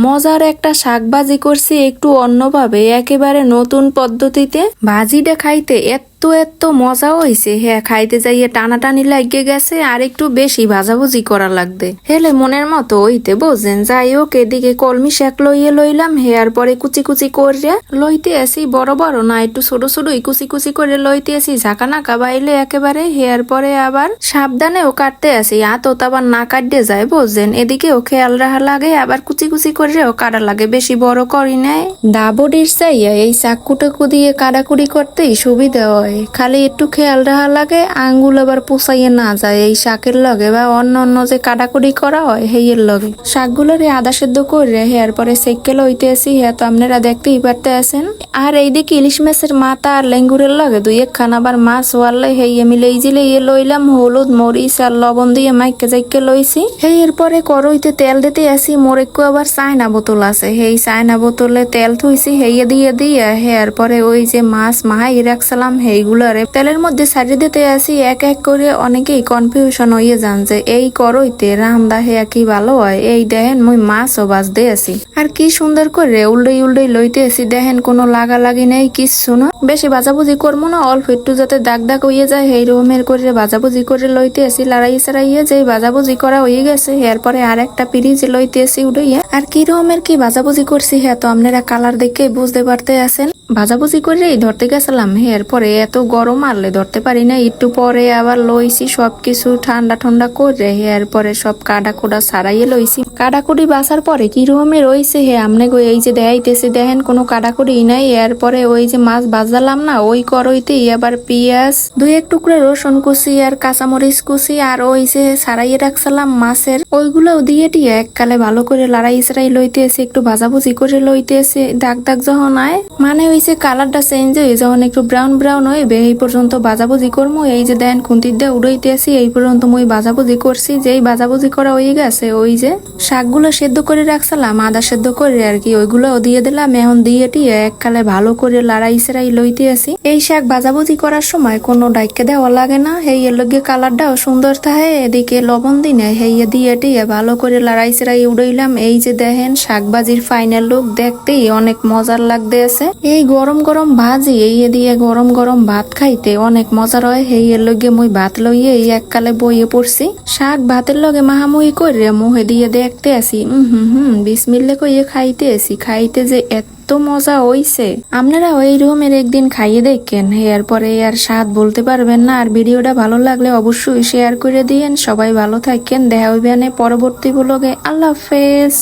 মজার একটা শাক ভাজি করছি একটু অন্যভাবে একেবারে নতুন পদ্ধতিতে। ভাজিটা খাইতে এত এত মজা হইছে। হ্যাঁ খাইতে যাইয়ে টানাটানি লাগিয়ে গেছে, আর একটু বেশি ভাজাভুজি করা লাগবে। হেলে মনের মতো হইতে বোঝেন যাই হোক, এদিকে কলমি শাক লইয়ে লইলাম হেয়ার পরে কুচি কুচি করে লইতে আসি। বড় বড় না, একটু ছোট ছোটই কুচি কুচি করে লইতে আসি। ঝাঁকা নাকা বাইলে একেবারে হেয়ার পরে আবার সাবধানেও কাটতে আসি। আতো আবার না কাটতে যায় বুঝছেন এদিকেও খেয়াল রাখা লাগে, আবার কুচি কুচি করেও কাটা লাগে। বেশি বড় করি নেয় ডাবডির চাইয়া এই চাকুটাকু দিয়ে কাটাকুড়ি করতেই সুবিধা হয়। খালি একটু খেয়াল রাখা লাগে, আঙ্গুল আবার পুষাইয়ে না যায়। এই শাকের লগে বা অন্য অন্য যে কাটাকুড়ি করা হয় হেয়ের লগে। শাকগুলোরে আদা সেদ্ধ করে হেয়ার পরে সেক্কে লইতে আসি। হ্যাঁ তো আপনারা দেখতেই পারতে আছেন আর এইদিকে ইলিশ মাছের মাথা আর লেঙ্গুরের লগে দুই এক খান আবার মাছ ওয়ারলে হেয়ে মিলে ইজিলে ইয়ে লইলাম। হলুদ, মরিচ আর লবণ দিয়ে মাইকে যাইকে লইছি। হেই এরপরে করইতে তেল দিতে আসি। মোরেকু আবার চায়না বোতল আছে। হেই চায়না বোতলে তেল থুইছি হেয়ে দিয়ে দিয়ে হেয়ার পরে ওই যে মাছ মাহাই রাখছিলাম হেইগুলারে তেলের মধ্যে সারিয়ে দিতে আসি, এক এক করে অনেকেই কনফিউশন হয়ে যান যে, এই করইতে রান্দা হেয়া কি ভালো হয়? এই দেখেন মুই মাছও বাজতে আসি। আর কি সুন্দর করে উল্ডই উল্ডই লইতে আসি, দেখেন কোনো লাগা লাগি নেই, কিচ্ছু না। বেশি বাজাবুজি করব না, অল্প একটু যাতে দাগ দাগ হইয়ে যায় সেই রকমের করে বাজাবুজি করে লইতে আসি, লড়াই সারাইয়ে যে বাজাবুজি করা হয়ে গেছে এরপরে আর একটা পিরিজ লইতে আসি উড়াইয়া। আর কি রকমের কি বাজাবুজি করছি হ্যাঁ তো আপনারা কালার দেখে বুঝতে পারতে আছেন। ভাজাভুজি করেই ধরতে গেছিলাম। এরপরে এত গরম মারলে ধরতে পারি না একটু পরে আবার লইছি সবকিছু ঠান্ডা ঠান্ডা করে। এরপরে সব কাটা কোটা সারাইয়ে লইছি। কাটাকুটি বাসার পরে কি রকমের রইছে হে? আমনে গো এই যে দেখাইতেছে, দেখেন কোনো কাটাকুটি নাই। এরপরে ওই যে মাছ বাজালাম না, ওই করইতেই আবার পেঁয়াজ দুই এক টুকরো রসুন কুচি আর কাঁচামরিচ কুচি আর ওই যে সারাইয়ে রাখছিলাম মাছের। ওইগুলো দিয়ে টিয়ে এককালে ভালো করে লড়াই সারাই লইতে এসে একটু ভাজাভুজি করে লইতে এসে দাগ দাগ যখন আয় মানে হইছে কালারটা চেঞ্জ হয়ে যখন একটু ব্রাউন ব্রাউন হইবে এই পর্যন্ত বাজাবুজি করব এই যে দেন খুন্তির দিয়ে উড়াইতে আসি, এই পর্যন্ত মুই বাজাবুজি করছি। যেই বাজাবুজি করা হয়ে গেছে, ওই যে শাকগুলো সেদ্ধ করে রাখছিলাম, আদা সেদ্ধ করে আর কি, ওইগুলো দিয়ে দিলাম। এখন দিয়ে টিয়ে এককালে ভালো করে লড়াই সেরাই লইতে আসি। এই শাক বাজাবুজি করার সময় কোনো ডাইকে দেওয়া লাগে না। এই এর লগে কালারটাও সুন্দর থাকে, এদিকে লবণ দিনে হেইয়ে দিয়ে টিয়ে ভালো করে লড়াই সেরাই উড়াইলাম। এই যে দেখেন শাক ভাজির ফাইনাল লুক দেখতেই অনেক মজার লাগতে আছে। এই গরম গরম ভাজি, এই দিয়ে গরম গরম ভাত খাইতে অনেক মজা হয় হেই এর লগে মুই ভাত লইয়ে এই এককালে বইয়ে পড়ছি। শাক ভাতের লগে মাহামুহি করে মুহে দিয়ে দেখতে আসি, উম হুম হুম বিসমিল্লে কইয়ে খাইতে আসি। খাইতে যে এত মজা হইছে। আপনারা ওই রুমের একদিন খাইয়ে দেখেন, এরপরে আর স্বাদ বলতে পারবেন না। আর ভিডিওটা ভালো লাগলে অবশ্যই শেয়ার করে দিয়েন। সবাই ভালো থাকেন, দেখা হইবে পরবর্তী ব্লগে আল্লাহ হাফেজ।